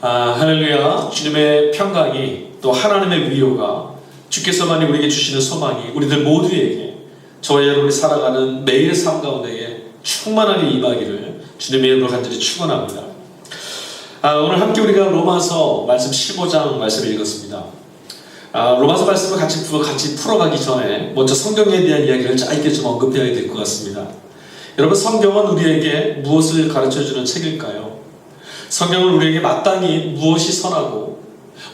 아, 할렐루야. 주님의 평강이 또 하나님의 위로가 주께서만이 우리에게 주시는 소망이 우리들 모두에게 저와 여러분이 살아가는 매일의 삶 가운데에 충만하게 임하기를 주님의 이름으로 간절히 축원합니다. 아, 오늘 함께 우리가 로마서 말씀 15장 말씀을 읽었습니다. 아, 로마서 말씀을 같이, 풀어, 같이 풀어가기 전에 먼저 성경에 대한 이야기를 짧게 좀 언급해야 될 것 같습니다. 여러분 성경은 우리에게 무엇을 가르쳐주는 책일까요? 성경은 우리에게 마땅히 무엇이 선하고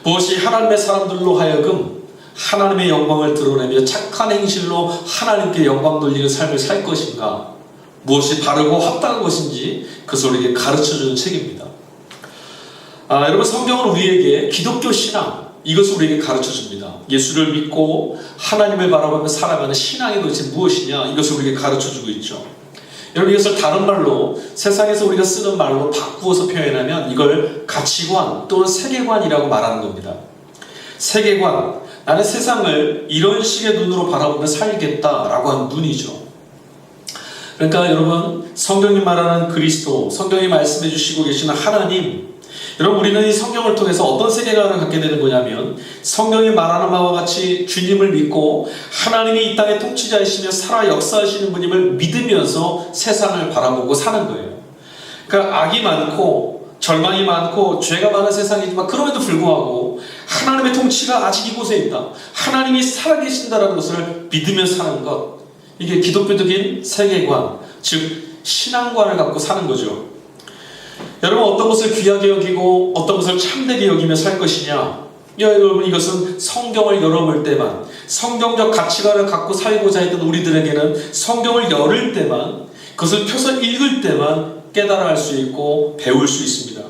무엇이 하나님의 사람들로 하여금 하나님의 영광을 드러내며 착한 행실로 하나님께 영광 돌리는 삶을 살 것인가 무엇이 바르고 합당한 것인지 그것을 우리에게 가르쳐주는 책입니다. 아, 여러분 성경은 우리에게 기독교 신앙 이것을 우리에게 가르쳐 줍니다. 예수를 믿고 하나님을 바라보며 살아가는 신앙이 도대체 무엇이냐 이것을 우리에게 가르쳐 주고 있죠. 여러분 이것을 다른 말로 세상에서 우리가 쓰는 말로 바꾸어서 표현하면 이걸 가치관 또는 세계관이라고 말하는 겁니다. 세계관 나는 세상을 이런 식의 눈으로 바라보며 살겠다라고 하는 눈이죠. 그러니까 여러분 성경이 말하는 그리스도 성경이 말씀해 주시고 계시는 하나님 여러분 우리는 이 성경을 통해서 어떤 세계관을 갖게 되는 거냐면 성경이 말하는 바와 같이 주님을 믿고 하나님이 이 땅의 통치자이시며 살아 역사하시는 분임을 믿으면서 세상을 바라보고 사는 거예요. 그러니까 악이 많고 절망이 많고 죄가 많은 세상이지만 그럼에도 불구하고 하나님의 통치가 아직 이곳에 있다. 하나님이 살아계신다라는 것을 믿으며 사는 것. 이게 기독교적인 세계관, 즉 신앙관을 갖고 사는 거죠. 여러분 어떤 것을 귀하게 여기고 어떤 것을 참되게 여기며 살 것이냐? 여러분 이것은 성경을 열어볼 때만 성경적 가치관을 갖고 살고자 했던 우리들에게는 성경을 열을 때만 그것을 펴서 읽을 때만 깨달아 할 수 있고 배울 수 있습니다.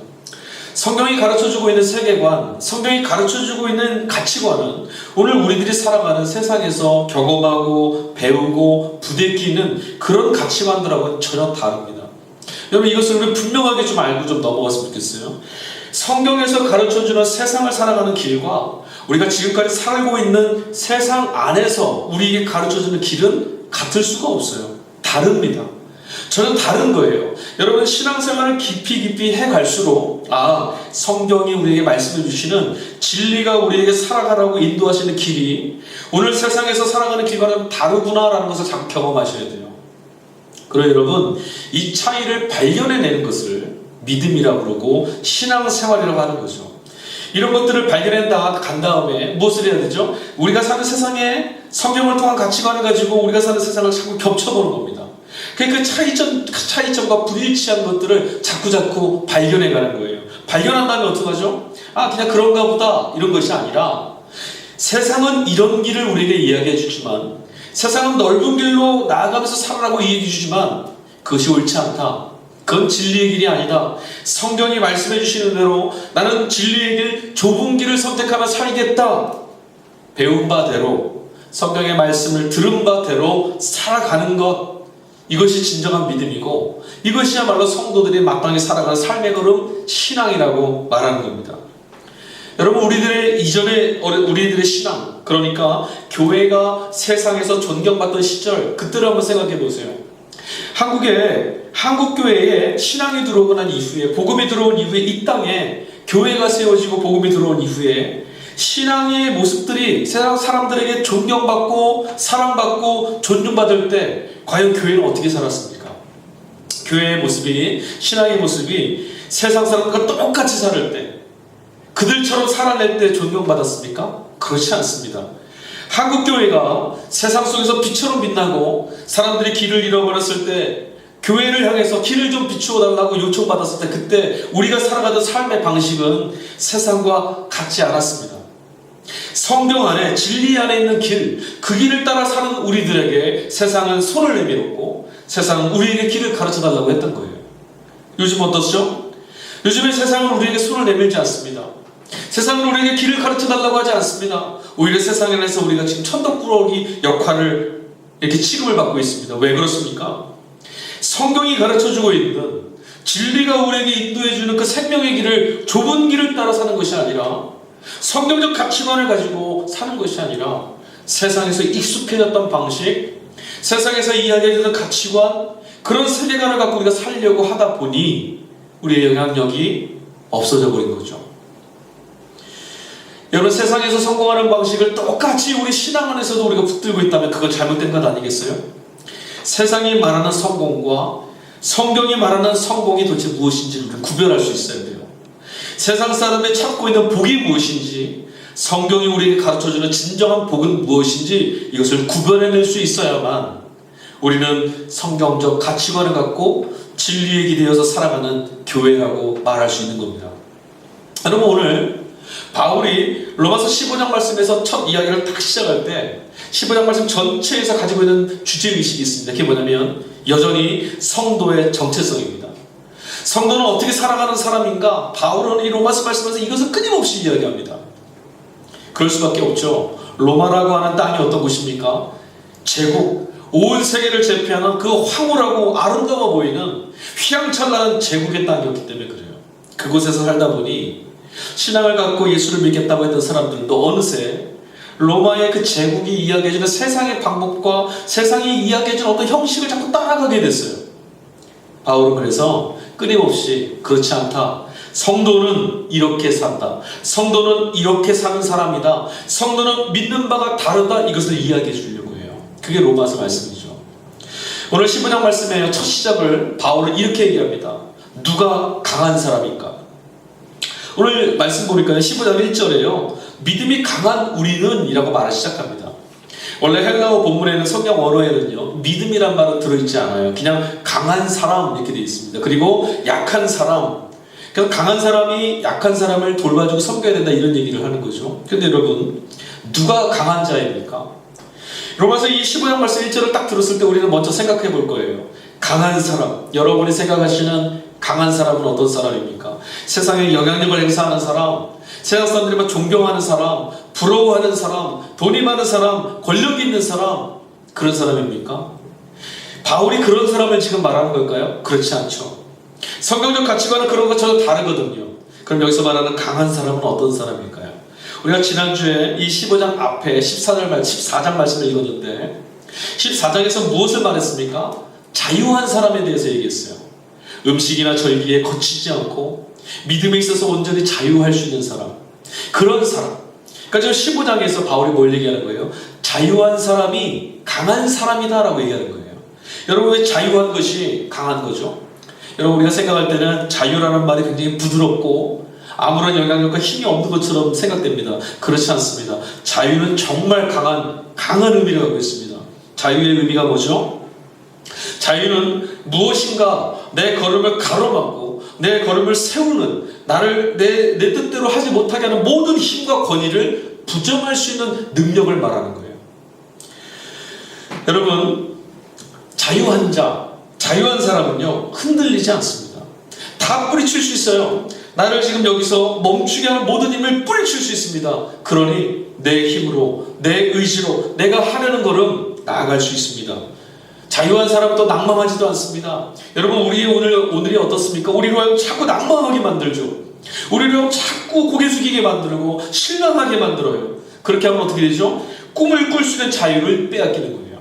성경이 가르쳐주고 있는 세계관, 성경이 가르쳐주고 있는 가치관은 오늘 우리들이 살아가는 세상에서 경험하고 배우고 부대끼는 그런 가치관들하고는 전혀 다릅니다. 여러분 이것을 우리 분명하게 좀 알고 좀 넘어갔으면 좋겠어요. 성경에서 가르쳐주는 세상을 살아가는 길과 우리가 지금까지 살고 있는 세상 안에서 우리에게 가르쳐주는 길은 같을 수가 없어요. 다릅니다. 저는 다른 거예요. 여러분 신앙생활을 깊이 깊이 해 갈수록 아 성경이 우리에게 말씀해 주시는 진리가 우리에게 살아가라고 인도하시는 길이 오늘 세상에서 살아가는 길과는 다르구나라는 것을 자꾸 경험하셔야 돼요. 그러나 여러분 이 차이를 발견해내는 것을 믿음이라고 그러고 신앙생활이라고 하는 거죠. 이런 것들을 발견한다 간 다음에 무엇을 해야 되죠? 우리가 사는 세상에 성경을 통한 가치관을 가지고 우리가 사는 세상을 자꾸 겹쳐보는 겁니다. 그 차이점, 그 차이점과 불일치한 것들을 자꾸 자꾸 발견해가는 거예요. 발견한 다음에 어떡하죠? 아 그냥 그런가 보다 이런 것이 아니라 세상은 이런 길을 우리에게 이야기해 주지만 세상은 넓은 길로 나아가면서 살아라고 얘기해 주지만 그것이 옳지 않다. 그건 진리의 길이 아니다. 성경이 말씀해 주시는 대로 나는 진리의 길, 좁은 길을 선택하며 살겠다. 배운 바대로 성경의 말씀을 들은 바대로 살아가는 것. 이것이 진정한 믿음이고 이것이야말로 성도들이 마땅히 살아가는 삶의 걸음 신앙이라고 말하는 겁니다. 여러분 우리들의 이전에 우리들의 신앙 그러니까 교회가 세상에서 존경받던 시절 그때를 한번 생각해 보세요. 한국에 한국 교회에 신앙이 들어오고 난 이후에 복음이 들어온 이후에 이 땅에 교회가 세워지고 복음이 들어온 이후에 신앙의 모습들이 세상 사람들에게 존경받고 사랑받고 존중받을 때 과연 교회는 어떻게 살았습니까? 교회의 모습이 신앙의 모습이 세상 사람들과 똑같이 살을 때 그들처럼 살아낼 때 존경받았습니까? 그렇지 않습니다. 한국 교회가 세상 속에서 빛처럼 빛나고 사람들이 길을 잃어버렸을 때 교회를 향해서 길을 좀 비추어 달라고 요청받았을 때 그때 우리가 살아가던 삶의 방식은 세상과 같지 않았습니다. 성경 안에 진리 안에 있는 길, 그 길을 따라 사는 우리들에게 세상은 손을 내밀었고 세상은 우리에게 길을 가르쳐 달라고 했던 거예요. 요즘 어떻죠? 요즘에 세상은 우리에게 손을 내밀지 않습니다. 세상은 우리에게 길을 가르쳐 달라고 하지 않습니다. 오히려 세상 안에서 우리가 지금 천덕꾸러기 역할을 이렇게 취급을 받고 있습니다. 왜 그렇습니까? 성경이 가르쳐 주고 있는 진리가 우리에게 인도해 주는 그 생명의 길을 좁은 길을 따라 사는 것이 아니라 성경적 가치관을 가지고 사는 것이 아니라 세상에서 익숙해졌던 방식, 세상에서 이야기해주는 가치관, 그런 세계관을 갖고 우리가 살려고 하다 보니 우리의 영향력이 없어져 버린 거죠. 여러분 세상에서 성공하는 방식을 똑같이 우리 신앙 안에서도 우리가 붙들고 있다면 그건 잘못된 것 아니겠어요? 세상이 말하는 성공과 성경이 말하는 성공이 도대체 무엇인지를 우리 구별할 수 있어야 돼요. 세상 사람이 찾고 있는 복이 무엇인지 성경이 우리에게 가르쳐주는 진정한 복은 무엇인지 이것을 구별해낼 수 있어야만 우리는 성경적 가치관을 갖고 진리에 기대어서 살아가는 교회라고 말할 수 있는 겁니다. 여러분 오늘 바울이 로마서 15장 말씀에서 첫 이야기를 딱 시작할 때 15장 말씀 전체에서 가지고 있는 주제의식이 있습니다. 그게 뭐냐면 여전히 성도의 정체성입니다. 성도는 어떻게 살아가는 사람인가? 바울은 이 로마서 말씀에서 이것을 끊임없이 이야기합니다. 그럴 수밖에 없죠. 로마라고 하는 땅이 어떤 곳입니까? 제국, 온 세계를 제패하는 그 황홀하고 아름다워 보이는 휘황찬란한 제국의 땅이었기 때문에 그래요. 그곳에서 살다 보니 신앙을 갖고 예수를 믿겠다고 했던 사람들도 어느새 로마의 그 제국이 이야기해주는 세상의 방법과 세상이 이야기해주는 어떤 형식을 자꾸 따라가게 됐어요. 바울은 그래서 끊임없이 그렇지 않다. 성도는 이렇게 산다. 성도는 이렇게 사는 사람이다. 성도는 믿는 바가 다르다. 이것을 이야기해 주려고 해요. 그게 로마서 말씀이죠. 오늘 15장 말씀의 첫 시작을 바울은 이렇게 얘기합니다. 누가 강한 사람인가? 오늘 말씀 보니까 15장 1절에요. 믿음이 강한 우리는 이라고 말을 시작합니다. 원래 헬라어 본문에는 성경 원어에는요, 믿음이란 말은 들어있지 않아요. 그냥 강한 사람 이렇게 되어 있습니다. 그리고 약한 사람. 그래서 강한 사람이 약한 사람을 돌봐주고 섬겨야 된다 이런 얘기를 하는 거죠. 근데 여러분, 누가 강한 자입니까? 로마서 이 15장 말씀 1절을 딱 들었을 때 우리는 먼저 생각해 볼 거예요. 강한 사람. 여러분이 생각하시는 강한 사람은 어떤 사람입니까? 세상에 영향력을 행사하는 사람, 세상 사람들이 존경하는 사람, 부러워하는 사람, 돈이 많은 사람, 권력이 있는 사람, 그런 사람입니까? 바울이 그런 사람을 지금 말하는 걸까요? 그렇지 않죠. 성경적 가치관은 그런 것처럼 다르거든요. 그럼 여기서 말하는 강한 사람은 어떤 사람일까요? 우리가 지난주에 이 15장 앞에 14장, 말, 14장 말씀을 읽었는데 14장에서 무엇을 말했습니까? 자유한 사람에 대해서 얘기했어요. 음식이나 절기에 거치지 않고 믿음에 있어서 온전히 자유할 수 있는 사람. 그런 사람. 그러니까 지금 15장에서 바울이 뭘 얘기하는 거예요? 자유한 사람이 강한 사람이다라고 얘기하는 거예요. 여러분 왜 자유한 것이 강한 거죠? 여러분 우리가 생각할 때는 자유라는 말이 굉장히 부드럽고 아무런 영향력과 힘이 없는 것처럼 생각됩니다. 그렇지 않습니다. 자유는 정말 강한 강한 의미를 갖고 있습니다. 자유의 의미가 뭐죠? 자유는 무엇인가 내 걸음을 가로막고 내 걸음을 세우는 나를 내, 내 뜻대로 하지 못하게 하는 모든 힘과 권위를 부정할 수 있는 능력을 말하는 거예요. 여러분 자유한 자, 자유한 사람은요 흔들리지 않습니다. 다 뿌리칠 수 있어요. 나를 지금 여기서 멈추게 하는 모든 힘을 뿌리칠 수 있습니다. 그러니 내 힘으로, 내 의지로 내가 하려는 걸음 나아갈 수 있습니다. 자유한 사람도 낭망하지도 않습니다. 여러분, 우리 오늘, 오늘이 어떻습니까? 우리로 자꾸 낭망하게 만들죠. 우리로 자꾸 고개 숙이게 만들고 실망하게 만들어요. 그렇게 하면 어떻게 되죠? 꿈을 꿀 수 있는 자유를 빼앗기는 거예요.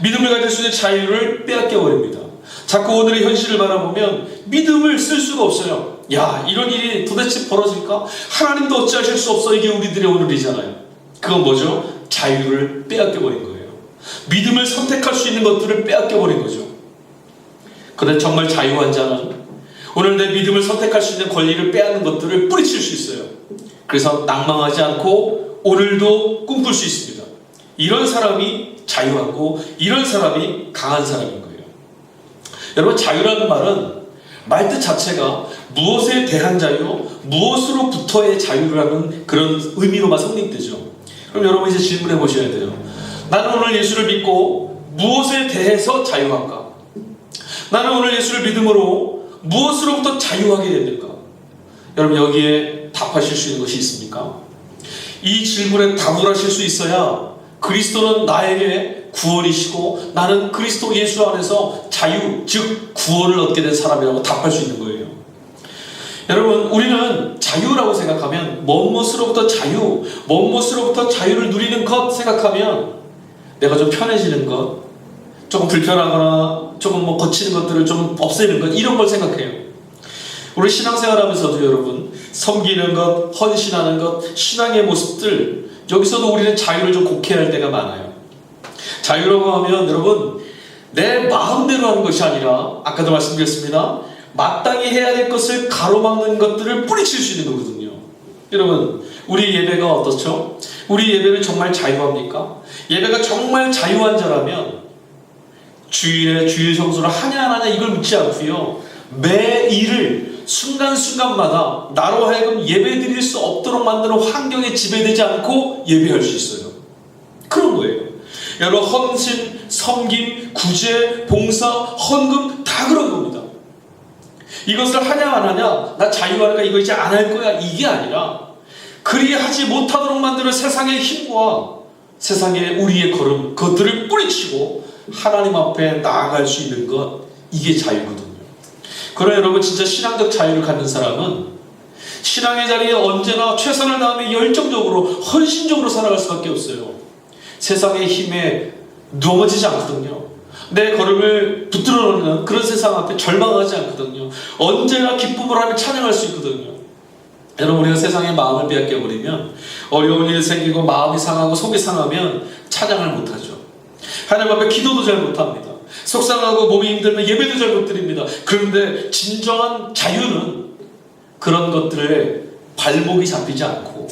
믿음을 가질 수 있는 자유를 빼앗겨 버립니다. 자꾸 오늘의 현실을 바라보면 믿음을 쓸 수가 없어요. 야, 이런 일이 도대체 벌어질까? 하나님도 어찌하실 수 없어. 이게 우리들의 오늘이잖아요. 그건 뭐죠? 자유를 빼앗겨 버린 거예요. 믿음을 선택할 수 있는 것들을 빼앗겨 버린 거죠. 그런데 정말 자유한 자는 오늘 내 믿음을 선택할 수 있는 권리를 빼앗는 것들을 뿌리칠 수 있어요. 그래서 낭망하지 않고 오늘도 꿈꿀 수 있습니다. 이런 사람이 자유하고 이런 사람이 강한 사람인 거예요. 여러분 자유라는 말은 말 뜻 자체가 무엇에 대한 자유, 무엇으로부터의 자유라는 그런 의미로만 성립되죠. 그럼 여러분 이제 질문해 보셔야 돼요. 나는 오늘 예수를 믿고 무엇에 대해서 자유한가? 나는 오늘 예수를 믿음으로 무엇으로부터 자유하게 됩니까? 여러분 여기에 답하실 수 있는 것이 있습니까? 이 질문에 답을 하실 수 있어야 그리스도는 나에게 구원이시고 나는 그리스도 예수 안에서 자유, 즉 구원을 얻게 된 사람이라고 답할 수 있는 거예요. 여러분, 우리는 자유라고 생각하면 뭔것으로부터 자유, 뭔것으로부터 자유를 누리는 것 생각하면 내가 좀 편해지는 것, 조금 불편하거나 조금 뭐 거치는 것들을 좀 없애는 것 이런 걸 생각해요. 우리 신앙생활 하면서도 여러분 섬기는 것, 헌신하는 것, 신앙의 모습들 여기서도 우리는 자유를 좀 곡해할 때가 많아요. 자유라고 하면 여러분 내 마음대로 하는 것이 아니라 아까도 말씀드렸습니다. 마땅히 해야 될 것을 가로막는 것들을 뿌리칠 수 있는 거거든요. 여러분 우리 예배가 어떻죠? 우리 예배는 정말 자유합니까? 예배가 정말 자유한 자라면 주일에 주일 성수를 하냐 안 하냐 이걸 묻지 않고요. 매 일을 순간순간마다 나로 하여금 예배 드릴 수 없도록 만드는 환경에 지배되지 않고 예배할 수 있어요. 그런 거예요. 여러분 헌신, 섬김, 구제, 봉사, 헌금 다 그런 겁니다. 이것을 하냐 안 하냐 나 자유하니까 이거 이제 안 할 거야 이게 아니라 그리 하지 못하도록 만드는 세상의 힘과 세상의 우리의 걸음 그것들을 뿌리치고 하나님 앞에 나아갈 수 있는 것 이게 자유거든요. 그러나 여러분 진짜 신앙적 자유를 갖는 사람은 신앙의 자리에 언제나 최선을 다하며 열정적으로 헌신적으로 살아갈 수밖에 없어요. 세상의 힘에 넘어지지 않거든요. 내 걸음을 붙들어 놓는 그런 세상 앞에 절망하지 않거든요. 언제나 기쁨을 하며 찬양할 수 있거든요. 여러분 우리가 세상에 마음을 빼앗겨 버리면 어려운 일이 생기고 마음이 상하고 속이 상하면 찬양을 못하죠. 하나님 앞에 기도도 잘 못합니다. 속상하고 몸이 힘들면 예배도 잘 못 드립니다. 그런데 진정한 자유는 그런 것들에 발목이 잡히지 않고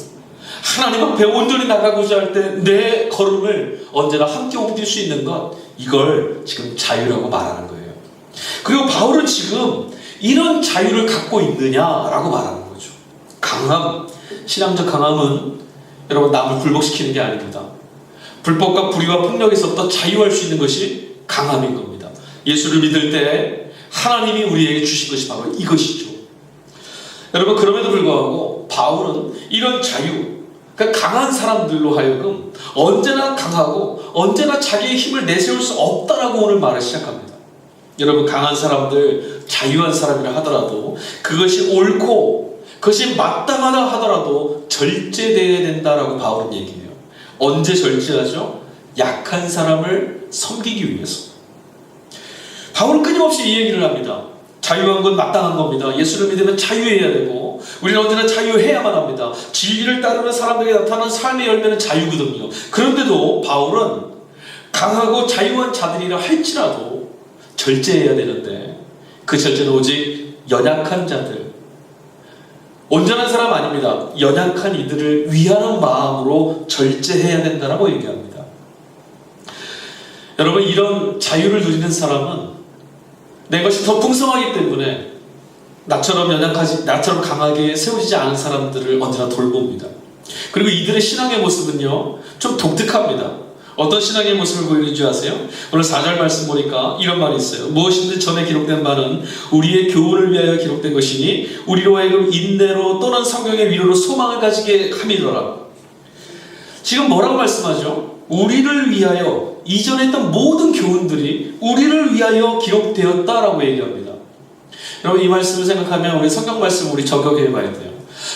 하나님 앞에 온전히 나가고자 할 때 내 걸음을 언제나 함께 옮길 수 있는 것 이걸 지금 자유라고 말하는 거예요. 그리고 바울은 지금 이런 자유를 갖고 있느냐라고 거죠. 강함, 신앙적 강함은 여러분 남을 굴복시키는 게 아닙니다. 불법과 불의와 폭력에서부터 자유할 수 있는 것이 강함인 겁니다. 예수를 믿을 때 하나님이 우리에게 주신 것이 바로 이것이죠. 여러분 그럼에도 불구하고 바울은 이런 자유, 그러니까 강한 사람들로 하여금 언제나 강하고 언제나 자기의 힘을 내세울 수 없다라고 오늘 말을 시작합니다. 여러분 강한 사람들, 자유한 사람이라 하더라도 그것이 옳고 그것이 마땅하다 하더라도 절제되어야 된다라고 바울은 얘기해요. 언제 절제하죠? 약한 사람을 섬기기 위해서. 바울은 끊임없이 이 얘기를 합니다. 자유한 건 마땅한 겁니다. 예수를 믿으면 자유해야 되고 우리는 언제나 자유해야만 합니다. 진리를 따르는 사람들에게 나타나는 삶의 열매는 자유거든요. 그런데도 바울은 강하고 자유한 자들이라 할지라도 절제해야 되는데 그 절제는 오직 연약한 자들 온전한 사람 아닙니다. 연약한 이들을 위하는 마음으로 절제해야 된다라고 얘기합니다. 여러분 이런 자유를 누리는 사람은 내 것이 더 풍성하기 때문에 나처럼 연약하지 나처럼 강하게 세워지지 않은 사람들을 언제나 돌봅니다. 그리고 이들의 신앙의 모습은요 좀 독특합니다. 어떤 신앙의 모습을 보이는지 아세요? 오늘 4절 말씀 보니까 이런 말이 있어요. 무엇인지 전에 기록된 바는 우리의 교훈을 위하여 기록된 것이니 우리로 하여금 인내로 또는 성경의 위로로 소망을 가지게 함이더라. 지금 뭐라고 말씀하죠? 우리를 위하여 이전에 했던 모든 교훈들이 우리를 위하여 기록되었다라고 얘기합니다. 여러분 이 말씀을 생각하면 우리 성경 말씀 우리 적용해 봐야 돼요.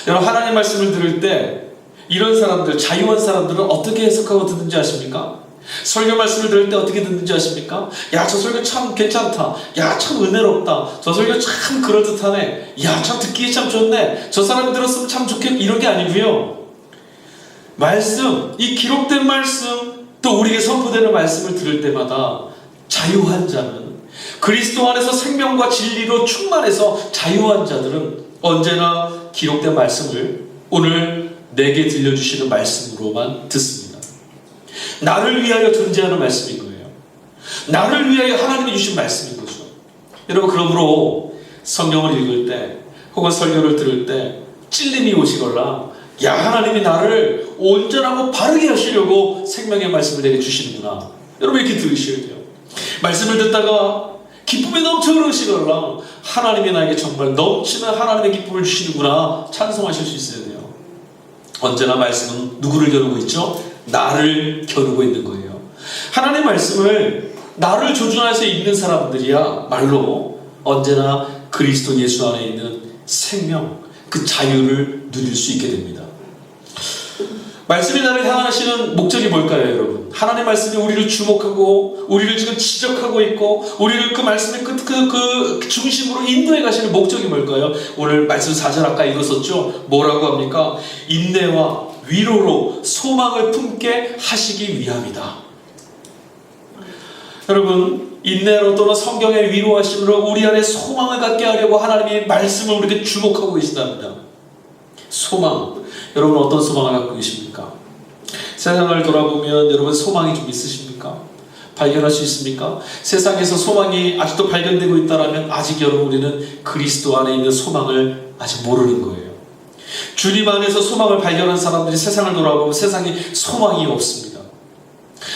여러분 하나님 말씀을 들을 때 이런 사람들 자유한 사람들은 어떻게 해석하고 듣는지 아십니까? 설교 말씀을 들을 때 어떻게 듣는지 아십니까? 야 저 설교 참 괜찮다. 야 참 은혜롭다. 저 설교 참 그럴듯하네. 야 참 듣기 참 좋네. 저 사람이 들었으면 참 좋겠 이런 게 아니고요. 말씀 이 기록된 말씀 또 우리에게 선포되는 말씀을 들을 때마다 자유한 자는 그리스도 안에서 생명과 진리로 충만해서 자유한 자들은 언제나 기록된 말씀을 오늘 내게 들려주시는 말씀으로만 듣습니다. 나를 위하여 존재하는 말씀인 거예요. 나를 위하여 하나님이 주신 말씀인 거죠. 여러분 그러므로 성경을 읽을 때 혹은 설교를 들을 때 찔림이 오시거나 야 하나님이 나를 온전하고 바르게 하시려고 생명의 말씀을 내게 주시는구나. 여러분 이렇게 들으셔야 돼요. 말씀을 듣다가 기쁨이 넘쳐 흐르시거나 하나님이 나에게 정말 넘치는 하나님의 기쁨을 주시는구나 찬송하실 수 있어야 돼요. 언제나 말씀은 누구를 겨누고 있죠? 나를 겨누고 있는 거예요. 하나님의 말씀을 나를 조준해서 읽는 사람들이야 말로 언제나 그리스도 예수 안에 있는 생명, 그 자유를 누릴 수 있게 됩니다. 말씀이 나를 향하시는 목적이 뭘까요, 여러분? 하나님의 말씀이 우리를 주목하고, 우리를 지금 지적하고 있고, 우리를 그 말씀의 끝, 그, 그 중심으로 인도해 가시는 목적이 뭘까요? 오늘 말씀 4절 아까 읽었었죠? 뭐라고 합니까? 인내와 위로로 소망을 품게 하시기 위함이다. 여러분, 인내로 또는 성경의 위로하심으로 우리 안에 소망을 갖게 하려고 하나님이 말씀을 우리에게 주목하고 계신답니다. 소망. 여러분 어떤 소망을 갖고 계십니까? 세상을 돌아보면 여러분 소망이 좀 있으십니까? 발견할 수 있습니까? 세상에서 소망이 아직도 발견되고 있다면 아직 여러분 우리는 그리스도 안에 있는 소망을 아직 모르는 거예요. 주님 안에서 소망을 발견한 사람들이 세상을 돌아보면 세상에 소망이 없습니다.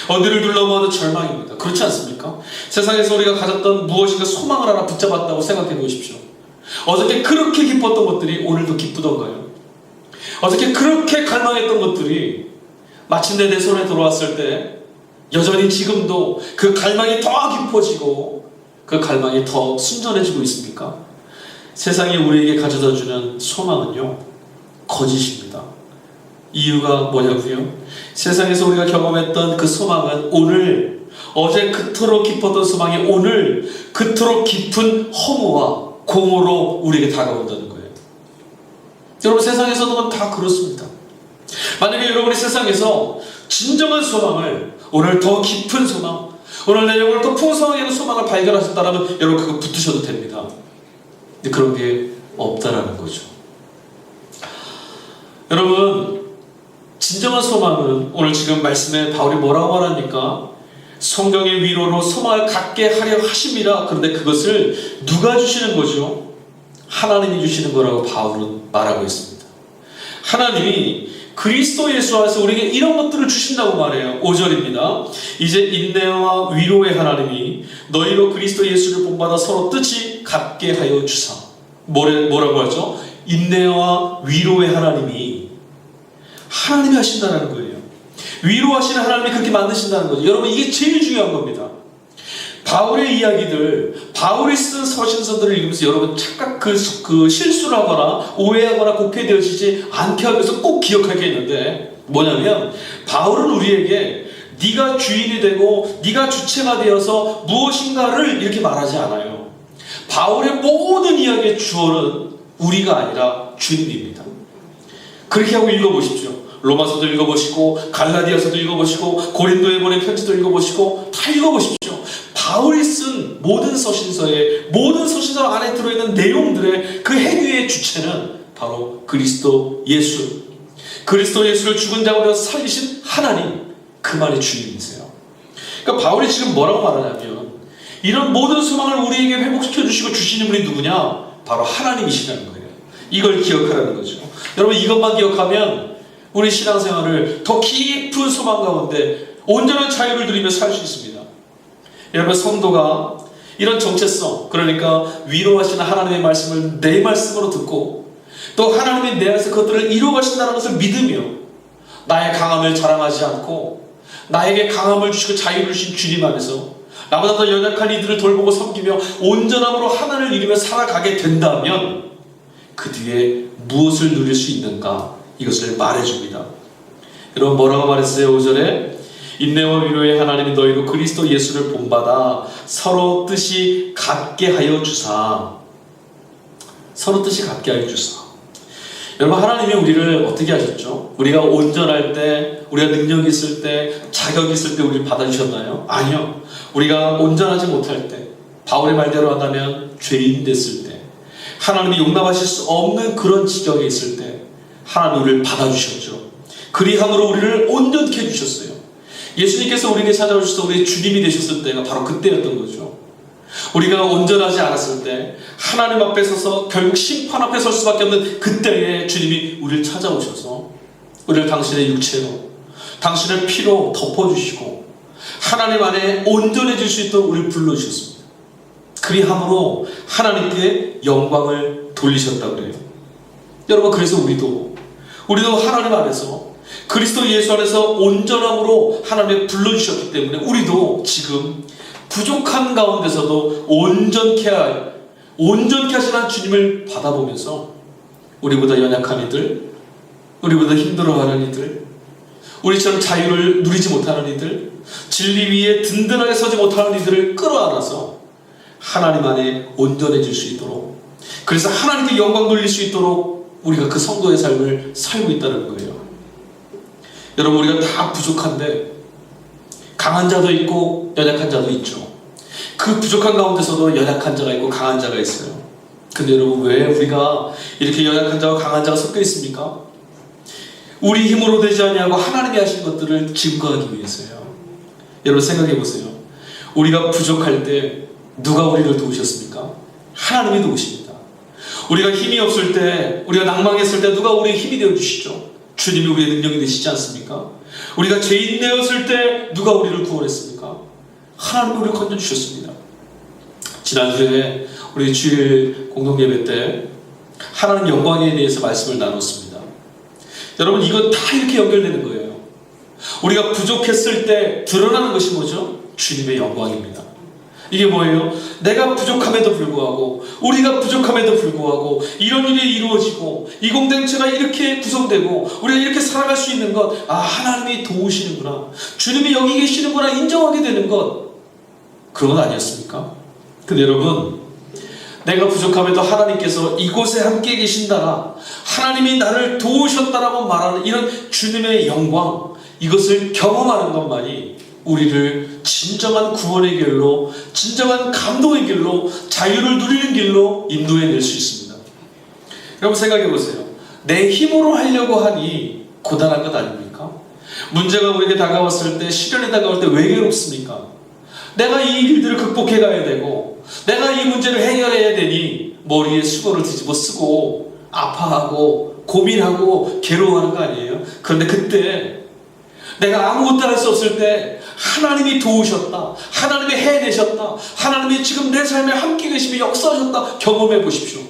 어디를 둘러봐도 절망입니다. 그렇지 않습니까? 세상에서 우리가 가졌던 무엇인가 소망을 하나 붙잡았다고 생각해 보십시오. 어저께 그렇게 기뻤던 것들이 오늘도 기쁘던가요? 어저께 그렇게 갈망했던 것들이 마침내 내 손에 들어왔을 때 여전히 지금도 그 갈망이 더 깊어지고 그 갈망이 더 순전해지고 있습니까? 세상이 우리에게 가져다 주는 소망은요, 거짓입니다. 이유가 뭐냐고요? 세상에서 우리가 경험했던 그 소망은 오늘 어제 그토록 깊었던 소망이 오늘 그토록 깊은 허무와 공허로 우리에게 다가온다는 거예요. 여러분 세상에서도 다 그렇습니다. 만약에 여러분이 세상에서 진정한 소망을 오늘 더 깊은 소망, 오늘 내 영혼을 더 풍성하게 소망을 발견하셨다면 여러분 그거 붙으셔도 됩니다. 근데 그런 게 없다라는 거죠. 여러분 진정한 소망은 오늘 지금 말씀에 바울이 뭐라고 말합니까? 성경의 위로로 소망을 갖게 하려 하십니다. 그런데 그것을 누가 주시는 거죠? 하나님이 주시는 거라고 바울은 말하고 있습니다. 하나님이 그리스도 예수 안에서 우리에게 이런 것들을 주신다고 말해요. 5절입니다. 이제 인내와 위로의 하나님이 너희로 그리스도 예수를 본받아 서로 뜻이 같게 하여 주사. 뭐래, 뭐라고 하죠? 인내와 위로의 하나님이 하나님이 하신다는 거예요. 위로하시는 하나님이 그렇게 만드신다는 거죠. 여러분 이게 제일 중요한 겁니다. 바울의 이야기들, 바울이 쓴 서신서들을 읽으면서 여러분 착각 그, 그 실수를 하거나 오해하거나 곡해되어지지 않게 위해서 꼭 기억하겠는데 뭐냐면 바울은 우리에게 네가 주인이 되고 네가 주체가 되어서 무엇인가를 이렇게 말하지 않아요. 바울의 모든 이야기의 주어는 우리가 아니라 주님입니다. 그렇게 하고 읽어보십시오. 로마서도 읽어보시고 갈라디아서도 읽어보시고 고린도에 보낸 편지도 읽어보시고 다 읽어보십시오. 바울이 쓴 모든 서신서의 모든 서신서 안에 들어있는 내용들의 그 행위의 주체는 바로 그리스도 예수. 그리스도 예수를 죽은 자 가운데 살리신 하나님 그만의 주님이세요. 그러니까 바울이 지금 뭐라고 말하냐면 이런 모든 소망을 우리에게 회복시켜 주시고 주시는 분이 누구냐? 바로 하나님이시라는 거예요. 이걸 기억하라는 거죠. 여러분 이것만 기억하면 우리 신앙생활을 더 깊은 소망 가운데 온전한 자유를 누리며 살 수 있습니다. 여러분 성도가 이런 정체성 그러니까 위로하시는 하나님의 말씀을 내 말씀으로 듣고 또 하나님이 내 안에서 그것들을 이루어 가신다는 것을 믿으며 나의 강함을 자랑하지 않고 나에게 강함을 주시고 자유를 주신 주님 안에서 나보다 더 연약한 이들을 돌보고 섬기며 온전함으로 하나님을 이루며 살아가게 된다면 그 뒤에 무엇을 누릴 수 있는가 이것을 말해줍니다. 여러분 뭐라고 말했어요? 5절에 인내와 위로의 하나님이 너희로 그리스도 예수를 본받아 서로 뜻이 같게 하여 주사. 서로 뜻이 같게 하여 주사. 여러분 하나님이 우리를 어떻게 하셨죠? 우리가 온전할 때 우리가 능력이 있을 때 자격이 있을 때 우리를 받아주셨나요? 아니요. 우리가 온전하지 못할 때 바울의 말대로 한다면 죄인 됐을 때 하나님이 용납하실 수 없는 그런 지경에 있을 때 하나님 우리를 받아주셨죠. 그리함으로 우리를 온전케 해주셨어요 예수님께서 우리에게 찾아오셔서 우리의 주님이 되셨을 때가 바로 그때였던 거죠. 우리가 온전하지 않았을 때 하나님 앞에 서서 결국 심판 앞에 설 수밖에 없는 그때에 주님이 우리를 찾아오셔서 우리를 당신의 육체로 당신의 피로 덮어주시고 하나님 안에 온전해질 수 있도록 우리를 불러주셨습니다. 그리함으로 하나님께 영광을 돌리셨다고 그래요. 여러분 그래서 우리도 우리도 하나님 안에서 그리스도 예수 안에서 온전함으로 하나님의 불러주셨기 때문에 우리도 지금 부족한 가운데서도 온전케 할, 온전케 하시는 주님을 받아보면서 우리보다 연약한 이들, 우리보다 힘들어하는 이들, 우리처럼 자유를 누리지 못하는 이들, 진리 위에 든든하게 서지 못하는 이들을 끌어안아서 하나님 안에 온전해질 수 있도록 그래서 하나님께 영광 돌릴 수 있도록 우리가 그 성도의 삶을 살고 있다는 거예요. 여러분 우리가 다 부족한데 강한 자도 있고 연약한 자도 있죠. 그 부족한 가운데서도 연약한 자가 있고 강한 자가 있어요. 근데 여러분 왜 우리가 이렇게 연약한 자와 강한 자가 섞여 있습니까? 우리 힘으로 되지 아니하고 하나님이 하신 것들을 증거하기 위해서요. 여러분 생각해 보세요. 우리가 부족할 때 누가 우리를 도우셨습니까? 하나님이 도우십니다. 우리가 힘이 없을 때, 우리가 낭망했을 때 누가 우리의 힘이 되어 주시죠? 주님이 우리의 능력이 되시지 않습니까? 우리가 죄인 되었을 때 누가 우리를 구원했습니까? 하나님이 우리를 건져 주셨습니다. 지난주에 우리 주일 공동 예배 때 하나님 영광에 대해서 말씀을 나눴습니다. 여러분 이건 다 이렇게 연결되는 거예요. 우리가 부족했을 때 드러나는 것이 뭐죠? 주님의 영광입니다. 이게 뭐예요? 내가 부족함에도 불구하고 우리가 부족함에도 불구하고 이런 일이 이루어지고 이 공동체가 이렇게 구성되고 우리가 이렇게 살아갈 수 있는 것 아 하나님이 도우시는구나 주님이 여기 계시는구나 인정하게 되는 것 그런 건 아니었습니까? 근데 여러분 내가 부족함에도 하나님께서 이곳에 함께 계신다라 하나님이 나를 도우셨다라고 말하는 이런 주님의 영광 이것을 경험하는 것만이 우리를 진정한 구원의 길로 진정한 감동의 길로 자유를 누리는 길로 인도해 낼 수 있습니다. 여러분 생각해 보세요. 내 힘으로 하려고 하니 고단한 것 아닙니까? 문제가 우리에게 다가왔을 때 시련이 다가올 때 왜 괴롭습니까? 내가 이 일들을 극복해 가야 되고 내가 이 문제를 해결해야 되니 머리에 수건을 뒤집어 쓰고 아파하고 고민하고 괴로워하는 거 아니에요? 그런데 그때 내가 아무것도 할 수 없을 때 하나님이 도우셨다. 하나님이 해내셨다. 하나님이 지금 내 삶에 함께 계시며 역사하셨다. 경험해 보십시오.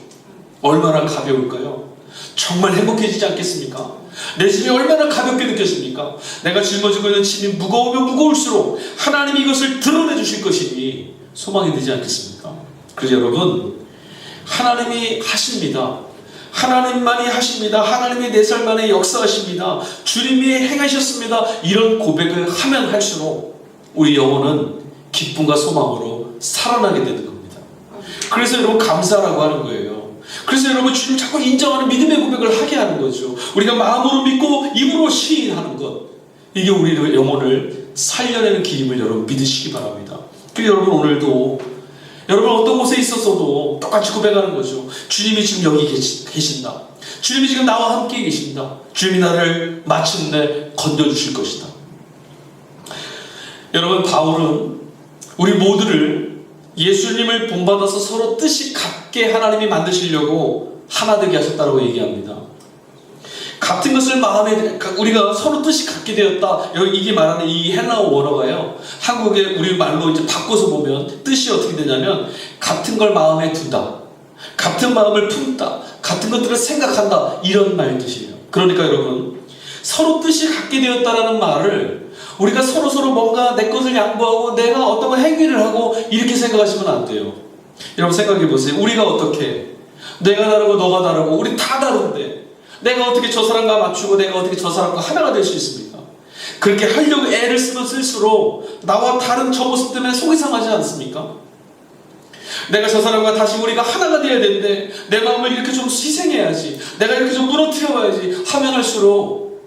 얼마나 가벼울까요? 정말 행복해지지 않겠습니까? 내 짐이 얼마나 가볍게 느껴집니까? 내가 짊어지고 있는 짐이 무거우면 무거울수록 하나님이 이것을 드러내 주실 것이니 소망이 되지 않겠습니까? 그래서 여러분, 하나님이 하십니다. 하나님만이 하십니다. 하나님이 내 삶 안에 역사하십니다. 주님이 행하셨습니다. 이런 고백을 하면 할수록 우리 영혼은 기쁨과 소망으로 살아나게 되는 겁니다. 그래서 여러분 감사라고 하는 거예요. 그래서 여러분 주님 자꾸 인정하는 믿음의 고백을 하게 하는 거죠. 우리가 마음으로 믿고 입으로 시인하는 것. 이게 우리 영혼을 살려내는 길임을 여러분 믿으시기 바랍니다. 그리고 여러분 오늘도 여러분 어떤 곳에 있었어도 똑같이 고백하는 거죠. 주님이 지금 여기 계신다. 주님이 지금 나와 함께 계신다. 주님이 나를 마침내 건져주실 것이다. 여러분 바울은 우리 모두를 예수님을 본받아서 서로 뜻이 같게 하나님이 만드시려고 하나 되게 하셨다고 얘기합니다. 같은 것을 마음에 우리가 서로 뜻이 같게 되었다. 여기 이게 말하는 이 헬라어 원어가요. 한국의 우리 말로 이제 바꿔서 보면 뜻이 어떻게 되냐면 같은 걸 마음에 둔다. 같은 마음을 품다. 같은 것들을 생각한다. 이런 말 뜻이에요. 그러니까 여러분 서로 뜻이 같게 되었다라는 말을 우리가 서로 서로 뭔가 내 것을 양보하고 내가 어떤 걸 행위를 하고 이렇게 생각하시면 안 돼요. 여러분 생각해 보세요. 우리가 어떻게 내가 다르고 너가 다르고 우리 다 다른데 내가 어떻게 저 사람과 맞추고 내가 어떻게 저 사람과 하나가 될 수 있습니까? 그렇게 하려고 애를 쓰면 쓸수록 나와 다른 저 모습 때문에 속이 상하지 않습니까? 내가 저 사람과 다시 우리가 하나가 되어야 되는데 내 마음을 이렇게 좀 희생해야지 내가 이렇게 좀 무너뜨려 봐야지 하면 할수록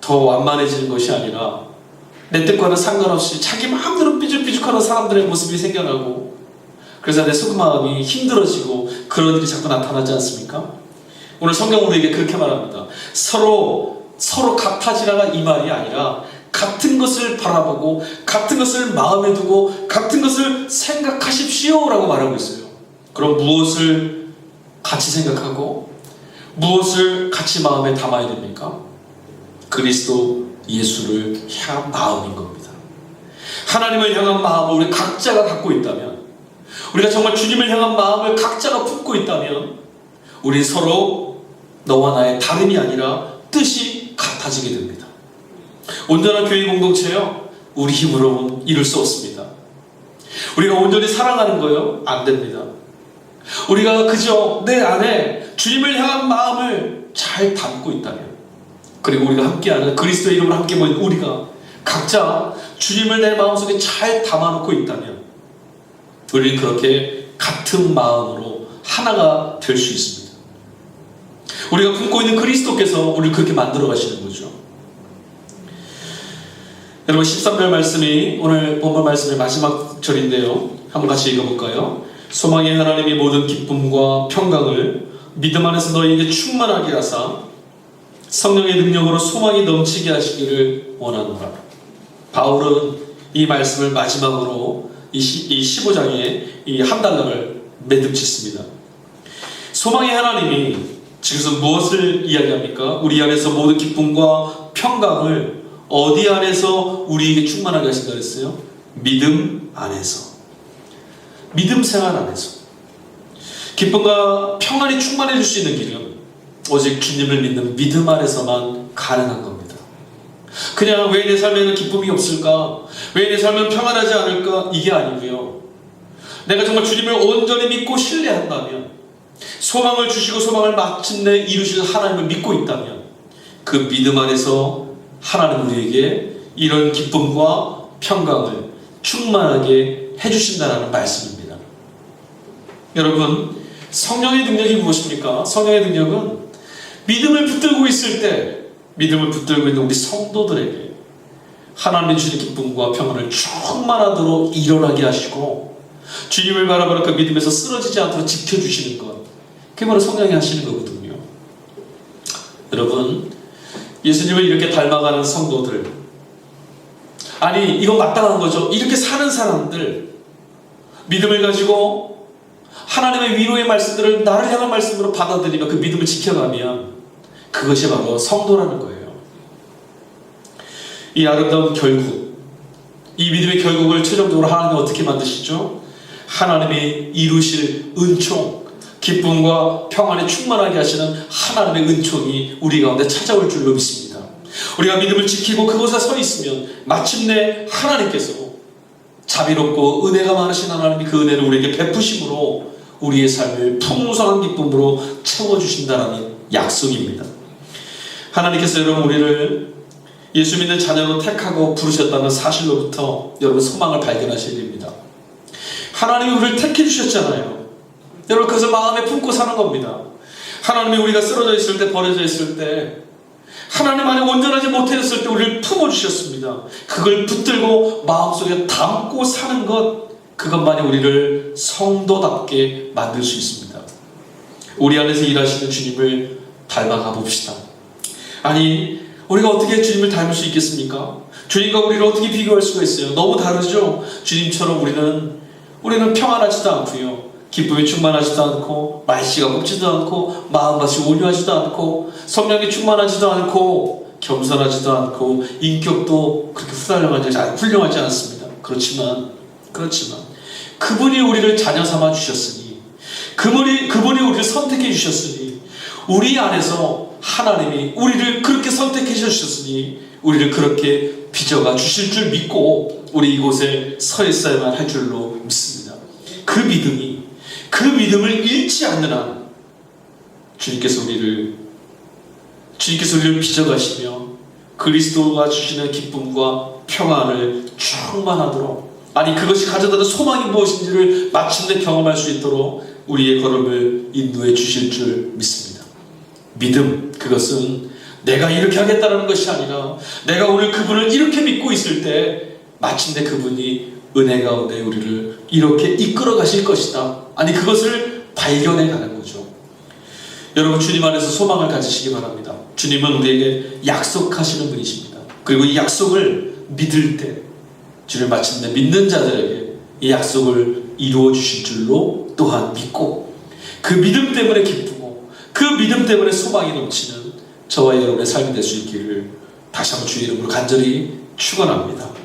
더 완만해지는 것이 아니라 내 뜻과는 상관없이 자기 마음대로 삐죽삐죽하는 사람들의 모습이 생겨나고 그래서 내 속마음이 힘들어지고 그런 일이 자꾸 나타나지 않습니까? 오늘 성경 우리에게 그렇게 말합니다. 서로 서로 같아지라가 이 말이 아니라 같은 것을 바라보고 같은 것을 마음에 두고 같은 것을 생각하십시오라고 말하고 있어요. 그럼 무엇을 같이 생각하고 무엇을 같이 마음에 담아야 됩니까? 그리스도 예수를 향한 마음인 겁니다. 하나님을 향한 마음을 우리 각자가 갖고 있다면 우리가 정말 주님을 향한 마음을 각자가 품고 있다면 우리 서로 너와 나의 다름이 아니라 뜻이 같아지게 됩니다. 온전한 교회 공동체요, 우리 힘으로는 이룰 수 없습니다. 우리가 온전히 사랑하는 거요, 안 됩니다. 우리가 그저 내 안에 주님을 향한 마음을 잘 담고 있다면, 그리고 우리가 함께하는 그리스도의 이름으로 함께 모인 우리가 각자 주님을 내 마음속에 잘 담아놓고 있다면 우리는 그렇게 같은 마음으로 하나가 될 수 있습니다. 우리가 품고 있는 그리스도께서 우리를 그렇게 만들어 가시는 거죠. 여러분 13절 말씀이 오늘 본문 말씀의 마지막 절인데요. 한번 같이 읽어볼까요? 소망의 하나님이 모든 기쁨과 평강을 믿음 안에서 너희에게 충만하게 하사 성령의 능력으로 소망이 넘치게 하시기를 원하노라. 바울은 이 말씀을 마지막으로 이 15장에 이 한 단락을 매듭 짓습니다. 소망의 하나님이 지금 무엇을 이야기합니까? 우리 안에서 모든 기쁨과 평강을 어디 안에서 우리에게 충만하게 하신다 그랬어요? 믿음 안에서. 믿음 생활 안에서. 기쁨과 평안이 충만해질 수 있는 길은 오직 주님을 믿는 믿음 안에서만 가능한 겁니다. 그냥 왜 내 삶에는 기쁨이 없을까? 왜 내 삶은 평안하지 않을까? 이게 아니고요. 내가 정말 주님을 온전히 믿고 신뢰한다면 소망을 주시고 소망을 마침내 이루실 하나님을 믿고 있다면 그 믿음 안에서 하나님 우리에게 이런 기쁨과 평강을 충만하게 해주신다는 말씀입니다. 여러분, 성령의 능력이 무엇입니까? 성령의 능력은 믿음을 붙들고 있을 때 믿음을 붙들고 있는 우리 성도들에게 하나님의 주신 기쁨과 평안을 충만하도록 일어나게 하시고 주님을 바라보는 그 믿음에서 쓰러지지 않도록 지켜주시는 것 바로 성령이 하시는 거거든요. 여러분 예수님을 이렇게 닮아가는 성도들 아니 이건 마땅한 거죠. 이렇게 사는 사람들 믿음을 가지고 하나님의 위로의 말씀들을 나를 향한 말씀으로 받아들이며 그 믿음을 지켜가면 그것이 바로 성도라는 거예요. 이 아름다운 결국, 이 믿음의 결국을 최종적으로 하나님이 어떻게 만드시죠? 하나님이 이루실 은총, 기쁨과 평안에 충만하게 하시는 하나님의 은총이 우리 가운데 찾아올 줄로 믿습니다. 우리가 믿음을 지키고 그곳에 서 있으면 마침내 하나님께서 자비롭고 은혜가 많으신 하나님이 그 은혜를 우리에게 베푸심으로 우리의 삶을 풍성한 기쁨으로 채워주신다는 약속입니다. 하나님께서 여러분 우리를 예수 믿는 자녀로 택하고 부르셨다는 사실로부터 여러분 소망을 발견하셔야 됩니다. 하나님이 우리를 택해 주셨잖아요. 여러분 그것을 마음에 품고 사는 겁니다. 하나님이 우리가 쓰러져 있을 때 버려져 있을 때 하나님 안에 온전하지 못했을 때 우리를 품어주셨습니다. 그걸 붙들고 마음속에 담고 사는 것 그것만이 우리를 성도답게 만들 수 있습니다. 우리 안에서 일하시는 주님을 닮아가 봅시다. 아니 우리가 어떻게 주님을 닮을 수 있겠습니까? 주님과 우리를 어떻게 비교할 수가 있어요? 너무 다르죠? 주님처럼 우리는 우리는 평안하지도 않고요. 기쁨이 충만하지도 않고 말씨가 곱지도 않고 마음밭이 온유하지도 않고 성령이 충만하지도 않고 겸손하지도 않고 인격도 그렇게 훌륭하지, 훌륭하지 않습니다. 그렇지만 그렇지만 그분이 우리를 자녀 삼아 주셨으니 그분이 그분이 우리를 선택해 주셨으니 우리 안에서 하나님이 우리를 그렇게 선택해 주셨으니 우리를 그렇게 빚어가 주실 줄 믿고 우리 이곳에 서 있어야만 할 줄로 믿습니다. 그 믿음이 그 믿음을 잃지 않는 한 주님께서 우리를 주님께서 우리를 빚어가시며 그리스도가 주시는 기쁨과 평안을 충만하도록 아니 그것이 가져다는 소망이 무엇인지를 마침내 경험할 수 있도록 우리의 걸음을 인도해 주실 줄 믿습니다. 믿음 그것은 내가 이렇게 하겠다는 것이 아니라 내가 오늘 그분을 이렇게 믿고 있을 때 마침내 그분이 은혜 가운데 우리를 이렇게 이끌어 가실 것이다. 아니 그것을 발견해 가는 거죠. 여러분 주님 안에서 소망을 가지시기 바랍니다. 주님은 우리에게 약속하시는 분이십니다. 그리고 이 약속을 믿을 때 주를 마침내 믿는 자들에게 이 약속을 이루어 주실 줄로 또한 믿고 그 믿음 때문에 기쁘고 그 믿음 때문에 소망이 넘치는 저와 여러분의 삶이 될 수 있기를 다시 한번 주의 이름으로 간절히 축원합니다.